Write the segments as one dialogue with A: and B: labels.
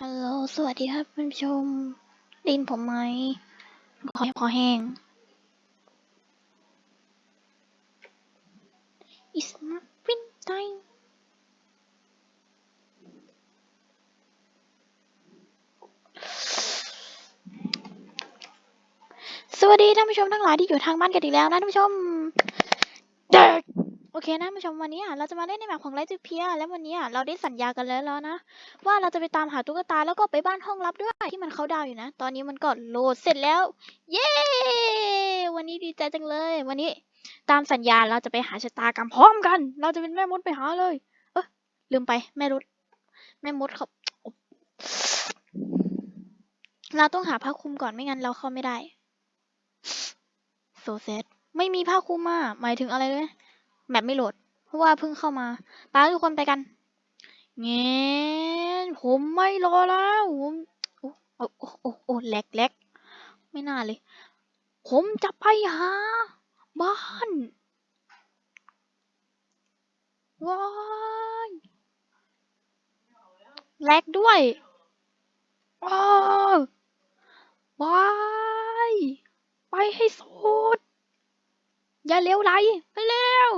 A: ฮัลโหล สวัสดีครับคุณผู้ชมได้ยินผมไหมขอให้พอแห้ง It's not print time สวัสดีท่านผู้ชมทั้งหลายที่อยู่ทางบ้านกันอีกแล้วนะท่านผู้ชมเด็ก โอเคนะท่านผู้ชมวันนี้อะเราจะมาเล่นในแบบของไลท์เพียแล้ววันนี้อะเราได้สัญญากันแล้วแล้วนะ ว่าเราจะไปตามหาตุ๊กตาแล้วก็ไปบ้านห้องลับด้วยที่มันเขาดาวอยู่นะ ตอนนี้มันก็โหลดเสร็จแล้ว เย้วันนี้ดีใจจังเลย วันนี้ ตามสัญญาเราจะไปหาชะตากรรมพร้อมกัน เราจะเป็นแม่มดไปหาเลย เออลืมไปแม่มดแม่มดเขาเราต้องหาผ้าคลุมก่อนไม่งั้นเราเข้าไม่ได้โซเซตไม่มีผ้าคลุมอะหมายถึงอะไรเลย แบบไม่โหลด เพราะว่าเพิ่งเข้ามาไปทุกคนไปกันเงี้ยผมไม่รอแล้วผมโอ้โอ้โอ้โอ้แหลกแหลกไม่น่าเลย ผมจะไปหา บ้านว้ายแหลกด้วยว้าวว้ายไปให้สุด อย่าเลี้ยวไหลไปเร็ว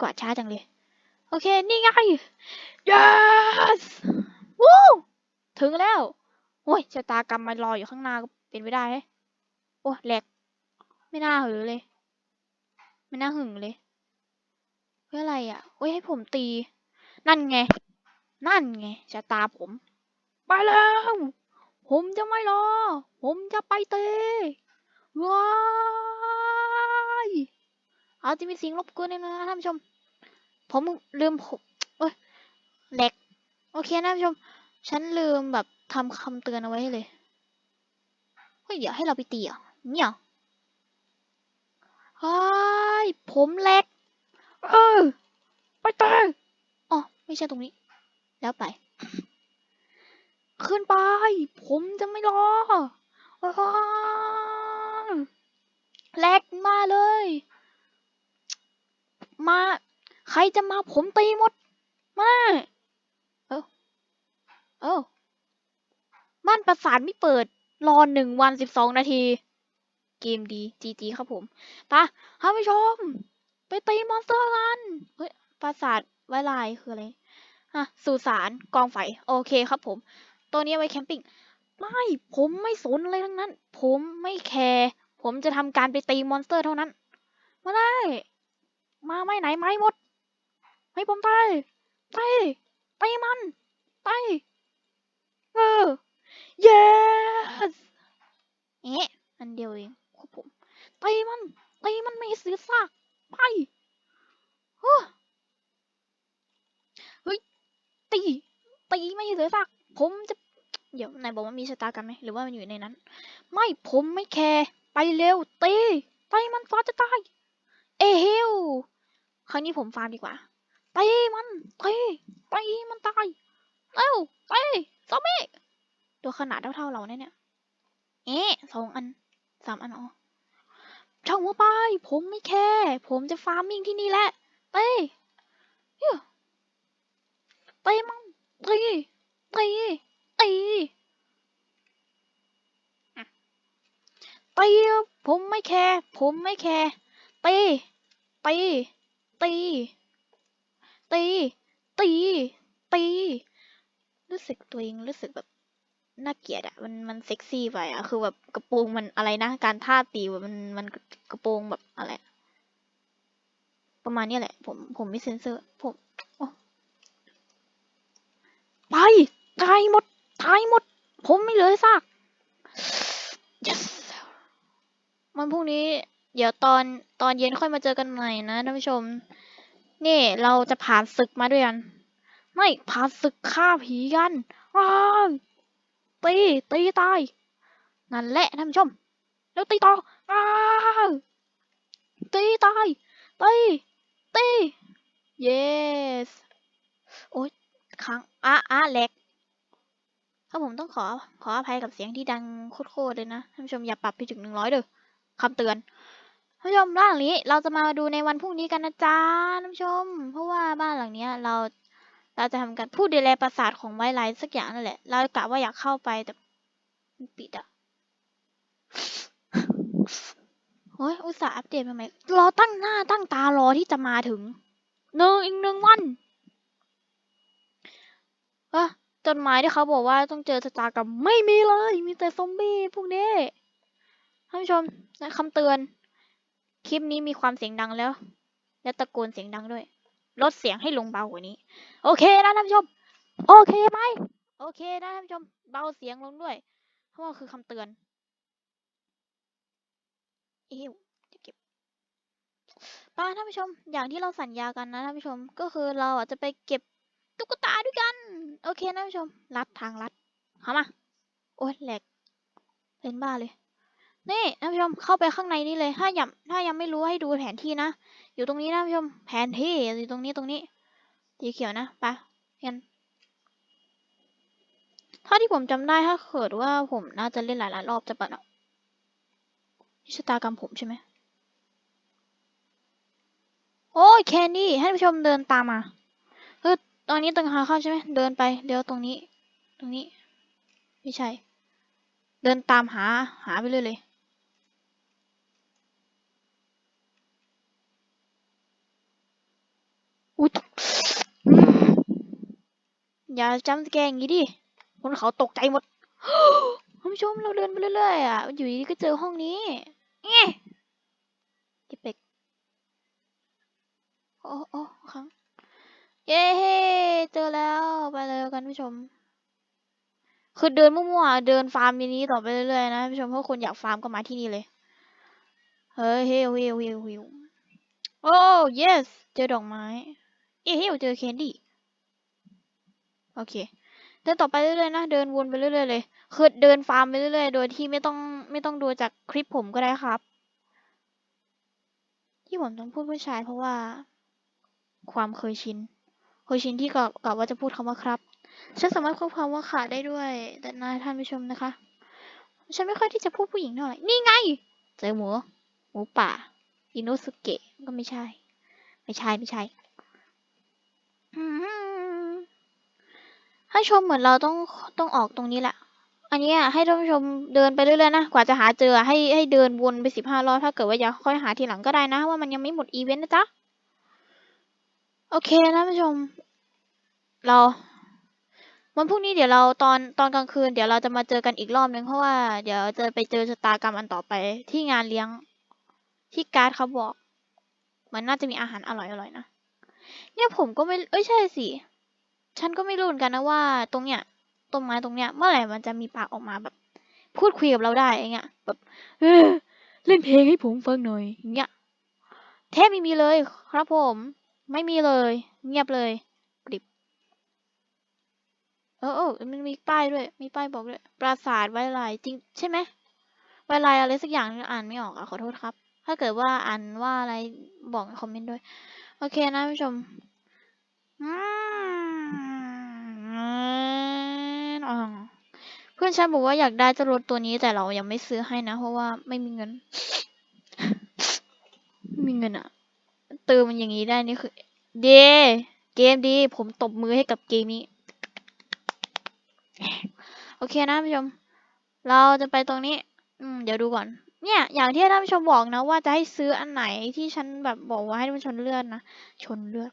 A: กวาดช้าจังเลย โอเค นี่ไง yes วู้ถึงแล้ว โอ้ยชะตากรรมมารออยู่ข้างหน้าก็เป็นไปได้เฮ้ยโอ้แหลก ไม่น่าหือเลย ไม่น่าหึงเลย เพื่ออะไรอะ โอ้ยให้ผมตี นั่นไง นั่นไงชะตาผม ไปแล้ว ผมจะไม่รอ ผมจะไปเตะว้า อาจจะมีเสิ่งรบกวนนิดนึงนะท่านผู้ชม ผมลืมผมเอ้ยแหลกโอเคนะท่านผู้ชม ฉันลืมแบบทำคำเตือนเอาไว้เลยเฮ้ยเดี๋ยวให้เราไปตีเหรอะเนี่ยเฮ้ยผมแหลกเออไปเตะอ๋อไม่ใช่ตรงนี้ แล้วไปขึ้นไป ผมจะไม่รออ้าวแหลกมาเลย มา ใครจะมาผมตีหมด มา เออเออบ้านประสานไม่เปิด รอหนึ่งวันสิบสองนาที เกมดีจีจีครับผมปะท่านผู้ชม ไปตีมอนสเตอร์กัน เฮ้ย ปราสาทไวลายคืออะไรฮะสุสานกองไฟ โอเคครับผม ตัวนี้ไว้แคมปิ้ง ไม่ ผมไม่สนอะไรทั้งนั้น ผมไม่แคร์ ผมจะทำการไปตีมอนสเตอร์เท่านั้น มาได้ มาไม่ไหนไม่หมดให้ผมไปไปไปมันไปเออ yes เอ๊ะอันเดียวเองครับผมตีมันตีมันไม่เสียซากไปเฮ้ยตีตีไม่เสียซากผมจะเดี๋ยวนายบอกว่ามีชะตากรรมไหมหรือว่ามันอยู่ในนั้น ไม่ผมไม่แคร์ไปเร็วตีตีมันฟ้าจะตายเอเฮล ครั้งนี้ผมฟาร์มดีกว่าตีมันตีตีมันตายเร็วตีซอมบี้ตัวขนาดเท่าๆเราเนี่ย เอ๊ะสองอันสามอันอ๋อช่างหัวไปผมไม่แคร์ผมจะฟาร์มมิ่งที่นี่แหละเต้เฮ้ยเต้มั่งตีตีตีตีผมไม่แคร์ผมไม่แคร์ตีตี ตี ตี ตี ตี รู้สึกตัวเองรู้สึกแบบน่าเกลียดอะมันมันเซ็กซี่ไปอะคือแบบกระโปรงมันอะไรนะ การท่าตีแบบมันมันกระโปรงแบบอะไร ประมาณนี้แหละ ผมผมไม่เซ็นเซอร์ ผมไปตายหมดตายหมด ผมไม่เหลือซาก yes วันพรุ่งนี้ เดี๋ยวตอนตอนเย็นค่อยมาเจอกันใหม่นะท่านผู้ชม นี่เราจะผ่านศึกมาด้วยกัน ไม่ผ่านศึกฆ่าผีกันว้าวตีตีตายนั่นแหละท่านผู้ชม แล้วตีต่ออ้าวตีตายตีตี yes โอ๊ยค้งอะอะแหลกถ้าผมต้องขอขออภัยกับเสียงที่ดังโคตรๆเลยนะท่านผู้ชมอย่าปรับไปถึงหนึ่งร้อยเด้อคำเตือน ผู้ชมบ้านหลังนี้เราจะมาดูในวันพรุ่งนี้กันนะจ๊ะท่านผู้ชม เพราะว่าบ้านหลังเนี้ยเราเราจะทำการผู้ดูแลปราสาทของไวไลท์สักอย่างนั่นแหละ เรากะว่าอยากเข้าไปแต่มันปิดอะโอ้ยอุตส่าห์อัปเดตมาใหม่รอตั้งหน้าตั้งตารอที่จะมาถึงหนึ่งอีกหนึ่งวันเอะจดหมายที่เขาบอกว่าต้องเจอชะตากรรมไม่มีเลย มีแต่ซอมบี้พวกนี้ท่านผู้ชมคำเตือน คลิปนี้มีความเสียงดังแล้ว และตะโกนเสียงดังด้วย ลดเสียงให้ลงเบากว่านี้ โอเคนะท่านผู้ชม โอเคไหมโอเคนะท่านผู้ชม เบาเสียงลงด้วย เพราะว่าคือคำเตือนอิวจะเก็บไป้าท่านผู้ชม อย่างที่เราสัญญากันนะท่านผู้ชม ก็คือเราอะจะไปเก็บตุ๊กตาด้วยกัน โอเคนะท่านผู้ชม ลัดทางลัดเข้ามา โอ้ยแหลกเป็นบ้าเลย นี่ท่านผู้ชมเข้าไปข้างในนี่เลย ถ้ายังถ้ายังไม่รู้ให้ดูแผนที่นะ อยู่ตรงนี้นะท่านผู้ชม แผนที่อยู่ตรงนี้ตรงนี้ สีเขียวนะไปกันถ้าที่ผมจำได้ถ้าเกิดว่าผมน่าจะเล่นหลายๆรอบจะปะเนาะชะตากรรมผมใช่ไหมโอ้ยแคนดี้ให้ผู้ชมเดินตามมาเออตอนนี้ตึงหาเข้าใช่ไหมเดินไปเดี๋ยวตรงนี้ ตรงนี้ ไม่ใช่ เดินตามหาหาไปเรื่อยเลย อุ๊ยอืมอย่าจำแกร์อย่างนี้ดิ คนเขาตกใจหมดท่านผู้ชมเราเดินไปเรื่อยๆอะ อยู่ดีๆก็เจอห้องนี้เงี้ยเก็บเป็กโอ้โอ้ครั้ง เย้เจอแล้ว ไปเลยกันผู้ชม คือเดินมั่วๆ เดินฟาร์มมินิต่อไปเรื่อยๆนะผู้ชม เพราะคนอยากฟาร์มก็มาที่นี่เลย เฮ้ยเฮวเฮวเฮวเฮวโอ้ yes เจอดอกไม้ เอ้เฮวเจอแคนดี้โอเค เดินต่อไปเรื่อยๆนะ เดินวนไปเรื่อยๆเลย คือเดินฟาร์มไปเรื่อยๆ โดยที่ไม่ต้องไม่ต้องดูจากคลิปผมก็ได้ครับ ที่ผมต้องพูดผู้ชายเพราะว่า ความเคยชิน เคยชินที่กะกะว่าจะพูดคำว่าครับ ฉันสามารถควบคำว่าขาได้ด้วย แต่นายท่านผู้ชมนะคะ ฉันไม่ค่อยที่จะพูดผู้หญิงเท่าไหร่ นี่ไง เจอหมู หมูป่า อิโนสุเกะ ก็ไม่ใช่ ไม่ใช่ไม่ใช่ ให้ชมเหมือนเราต้องต้องออกตรงนี้แหละ อันนี้ให้ท่านผู้ชมเดินไปเรื่อยๆนะ กว่าจะหาเจอให้ให้เดินวนไปสิบห้ารอบถ้าเกิดว่าอยากค่อยหาทีหลังก็ได้นะ ว่ามันยังไม่หมดอีเวนต์นะจ๊ะ โอเคนะท่านผู้ชม เราวันพรุ่งนี้เดี๋ยวเราตอนตอนกลางคืนเดี๋ยวเราจะมาเจอกันอีกรอบนึงเพราะว่าเดี๋ยวจะไปเจอชะตากรรมอันต่อไปที่งานเลี้ยงที่การ์ดเขาบอกมือนน่าจะมีอาหารอร่อยๆนะ เนี่ยผมก็ไม่เอ้ยใช่สิ ฉันก็ไม่รู้เหมือนกันนะว่า ตรงเนี้ยต้นไม้ตรงเนี้ย เมื่อไหร่มันจะมีปากออกมาแบบ พูดคุยกับเราได้อย่างเงี้ย แบบเออเล่นเพลงให้ผมฟังหน่อยอย่างเงี้ยแทบไม่มีเลยครับผม ไม่มีเลย เงียบเลยกริบเออเออมันมีป้ายด้วย มีป้ายบอกด้วย ปราสาทไวไลจริงใช่ไหมไวไลอะไรสักอย่างอ่านไม่ออกอะขอโทษครับ ถ้าเกิดว่าอ่านว่าอะไรบอกในคอมเมนต์ด้วย โอเคนะผู้ชมอืมอ่าเพื่อนฉันบอกว่าอยากได้เจารถตัวนี้แต่เรายังไม่ซื้อให้นะ เพราะว่าไม่มีเงิน ไม่มีเงินอะเติมมันอย่างนี้ได้นี่คือ เดเกมดี ผมตบมือให้กับเกมนี้ โอเคนะผู้ชม เราจะไปตรงนี้ อืม เดี๋ยวดูก่อน เนี่ย อย่างที่ท่านผู้ชมบอกนะ ว่าจะให้ซื้ออันไหนที่ฉันแบบบอกว่าให้ท่านผู้ชมเลือกนะ ชนเลือก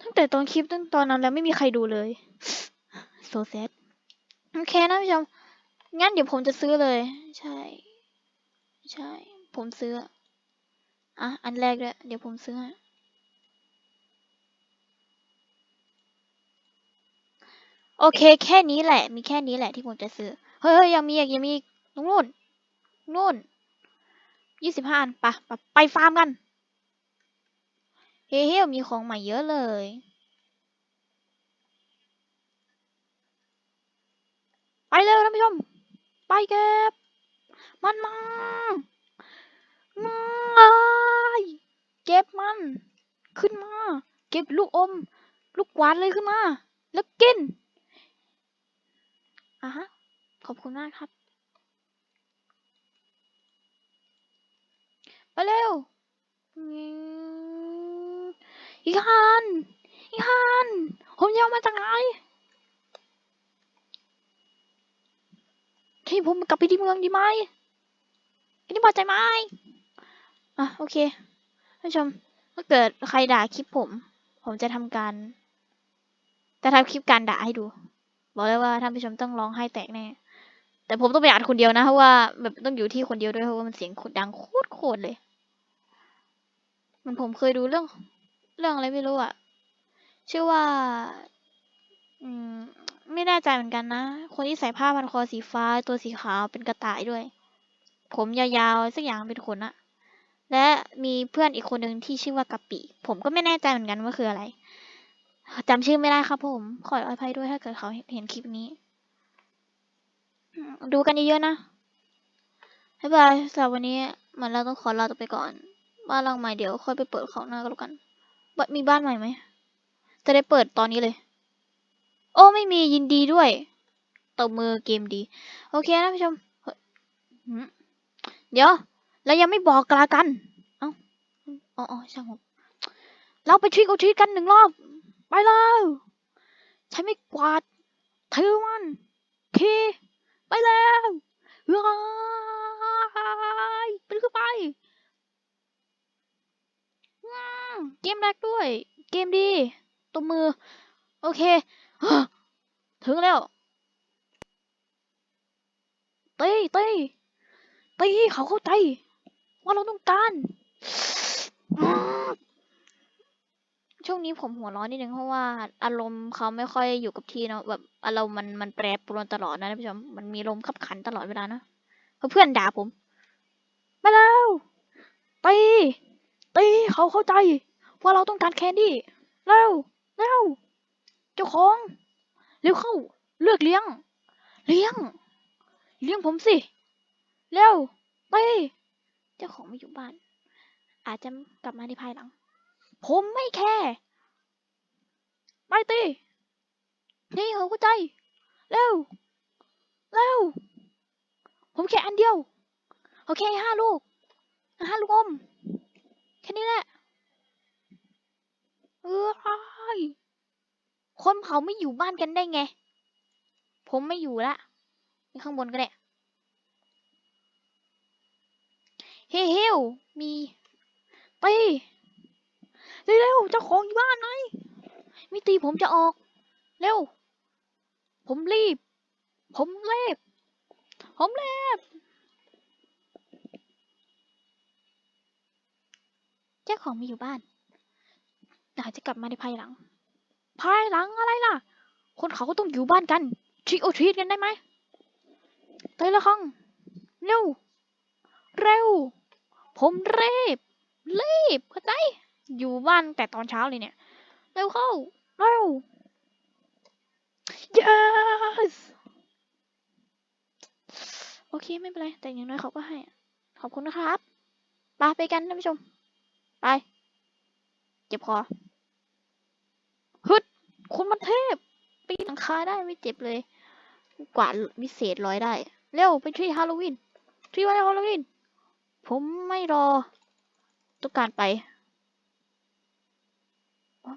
A: ตั้งแต่ตอนคลิปตั้งตอนนั้นแล้วไม่มีใครดูเลย โซเซตโอเคนะผู้ชม งั้นเดี๋ยวผมจะซื้อเลย ใช่ ใช่ ผมซื้อ อะ อันแรกเลยเดี๋ยวผมซื้อโอเค แค่นี้แหละ มีแค่นี้แหละที่ผมจะซื้อ เฮ้ยยังมีอีกยังมีอีก นู่นนู่นยี่สิบห้าอันปะปะไปฟาร์มกัน เฮ้ยเฮ้มีของใหม่เยอะเลย ไปเลยท่านผู้ชม ไปเก็บ มันมามาเก็บมัน ขึ้นมา เก็บลูกอม ลูกกวาดเลยขึ้นมา แล้วกินอะฮะ ขอบคุณมากครับ ไปเร็วอีกอันไอ้ฮันผมจะเอามาจากไหนให้ผมกลับไปที่เมืองดีไหมอันนี้พอใจไหมอะโอเคท่านผู้ชมถ้าเกิดใครด่าคลิปผม ผมจะทำการจะทำคลิปการด่าให้ดู บอกเลยว่าท่านผู้ชมต้องร้องไห้แตกแน่ แต่ผมต้องไปอัดคนเดียวนะเพราะว่าแบบต้องอยู่ที่คนเดียวด้วยเพราะว่ามันเสียงดังโคตรๆเลย มันผมเคยดูเรื่อง เรื่องอะไรไม่รู้อะชื่อว่า อืม ไม่แน่ใจเหมือนกันนะ คนที่ใส่ผ้าพันคอสีฟ้าตัวสีขาวเป็นกระต่ายด้วย ผมยาวๆสักอย่างเป็นขนอะและมีเพื่อนอีกคนหนึ่งที่ชื่อว่ากะปิ ผมก็ไม่แน่ใจเหมือนกันว่าคืออะไรจำชื่อไม่ได้ครับผม ขออภัยด้วยถ้าเกิดเขาเห็นคลิปนี้ ดูกันเยอะๆนะบ๊ายบายสำหรับวันนี้เหมือนเราต้องขอลาตัวไปก่อน บ้านหลังใหม่เดี๋ยวค่อยไปเปิดเขาวหน้าก็แล้วกันมีบ้านใหม่ไหม จะได้เปิดตอนนี้เลย โอ้ไม่มียินดีด้วยตบมือเกมดี โอเคนะผู้ชมเฮ้ยหืมเดี๋ยวแล้วยังไม่บอกกลากัน เอ้าอ๋ออ๋อช่างผมเราไปทริกเอาทริกกันหนึ่งรอบ ไปแล้วใช้ไม่กวาดถือมันเค ไปแล้วว้ายไปขึ้นไปเกมแรกด้วย เกมดีตัวมือ โอเค ถึงแล้วตีตีตีเขาเข้าใจ ว่าเราต้องการ ช่วงนี้ผมหัวร้อนนิดนึงเพราะว่าอารมณ์เขาไม่ค่อยอยู่กับที่เนาะแบบอารมณ์มันมันแปรปรวนตลอดนะท่านผู้ชมมันมีลมขับขันตลอดเวลานะเพื่อนด่าผมมาแล้วตีตีเขาเข้าใจว่าเราต้องการแคนดี้เร็วเร็วเจ้าของเร็วเข้าเลือกเลี้ยง เลี้ยง เลี้ยงผมสิเร็วตีเจ้าของไม่อยู่บ้าน อาจจะกลับมาในภายหลัง ผมไม่แคร์ไปตีนี่เขาเข้าใจ เร็ว เร็ว ผมแค่อันเดียวโอเคห้าลูกห้าลูกอม แค่นี้แหละ เอ้ยคนเขาไม่อยู่บ้านกันได้ไง ผมไม่อยู่ละไปข้างบนก็ได้เฮ้เฮวมีตี เร็วๆเจ้าของอยู่บ้านไหนม่ตีผมจะออก เร็ว ผมรีบ ผมเล็บผมเล็บเจ้าของมีอยู่บ้านอาจจะกลับมาในภายหลัง ภายหลังอะไรล่ะ คนเขาก็ต้องอยู่บ้านกันทริโอทรีตกันได้ไหมเตยละครังเร็ว เร็ว ผมเรีบรีบเข้าใจ อยู่บ้านแต่ตอนเช้าเลยเนี่ย เร็วเข้า เร็ว yes โอเคไม่เป็นไร แต่อย่างน้อยเขาก็ให้ ขอบคุณนะครับไปไปกันท่านผู้ชม ไป เจ็บคอฮึดคุณมันเทพปีนหลังคาได้ไม่เจ็บเลย กวาดวิเศษร้อยได้ เร็วไปที่ฮาโลวีนที่วันฮาโลวีนผมไม่รอ ต้องการไป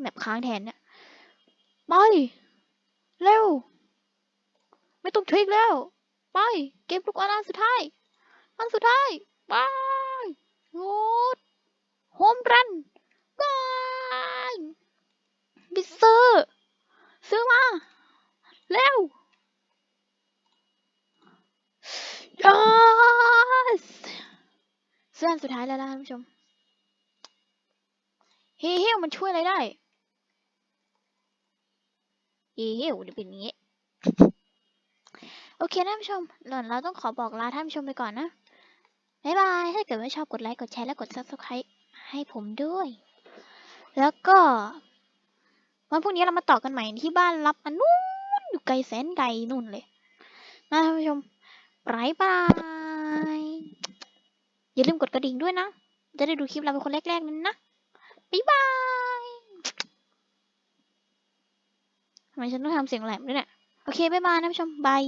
A: แมปค้างแทนเนี่ยไป เร็ว ไม่ต้องทริกแล้ว ไป เก็บลูกอันสุดท้าย อันสุดท้าย ไปโงดโฮมรันไปบิสเซอร์ ซื้อมา เร็ว yes เสื้ออันสุดท้ายแล้วนะท่านผู้ชม เฮ้เฮ้มันช่วยอะไรได้ เฮ้เฮ้เดี๋ยวเป็นอย่างงี้ โอเคท่านผู้ชมหล่อนเราต้องขอบอกลาท่านผู้ชมไปก่อนนะบ๊ายบาย ถ้าเกิดว่าชอบกดไลค์ กดแชร์ และกด subscribe ให้ผมด้วย แล้วก็ วันพรุ่งนี้เรามาต่อกันใหม่ที่บ้านรับอันนู้นอยู่ไกลแสนไกลนู่นเลยนะท่านผู้ชมบายบาย อย่าลืมกดกระดิ่งด้วยนะ จะได้ดูคลิปเราเป็นคนแรกๆนั้นนะ บ๊ายบาย ทำไมฉันต้องทำเสียงแหลมด้วยเนี่ย โอเค บ๊ายบายนะผู้ชมบาย